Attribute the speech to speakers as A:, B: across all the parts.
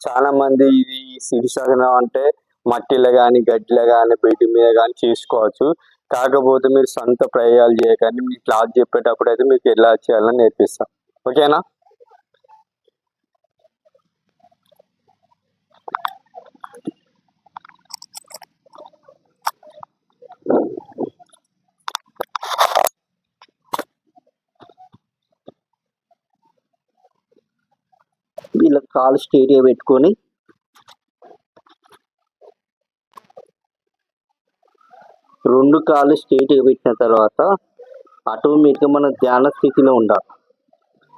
A: చాలా మంది ఇది శీర్షాసనం అంటే మట్టిలో కానీ గడ్డిలో కానీ బెడ్ మీద కానీ చేసుకోవచ్చు. కాకపోతే మీరు సొంత ప్రయోగాలు చేయకండి. మీ క్లాస్ చెప్పేటప్పుడు అయితే మీకు ఎలా చేయాలని నేర్పిస్తాం. ఓకేనా?
B: వీళ్ళకి కాలు స్టేడియం పెట్టుకొని రెండు కాళ్ళు స్టేట్గా పెట్టిన తర్వాత ఆటోమేటిక్గా మన ధ్యాన స్థితిలో ఉండాలి.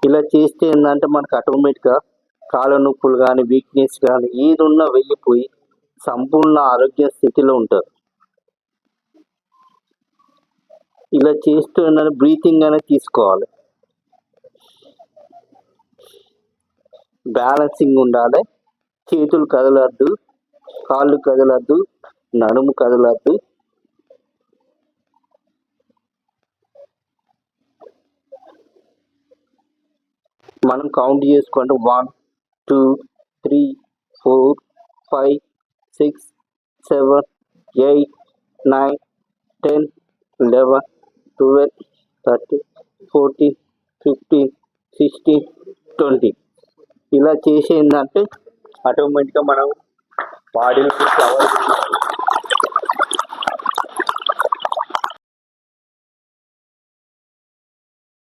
B: ఇలా చేస్తే ఏంటంటే మనకు ఆటోమేటిక్గా కాళ్ళ నొప్పులు కానీ వీక్నెస్ కానీ ఏది ఉన్నా వెళ్ళిపోయి సంపూర్ణ ఆరోగ్య స్థితిలో ఉంటారు. ఇలా చేస్తూ ఏంటంటే బ్రీతింగ్ అనేది తీసుకోవాలి. బ్యాలెన్సింగ్ ఉండాలి. చేతులు కదలద్దు. కాళ్ళు కదలద్దు. నడుము కదలద్దు. మనం కౌంట్ చేసుకుంటే one two three four five six seven eight nine ten eleven twelve thirteen fourteen fifteen sixteen twenty ఇలా చేసి ఏంటంటే
A: ఆటోమేటిక్గా మనం బాడీలో ఫ్లవర్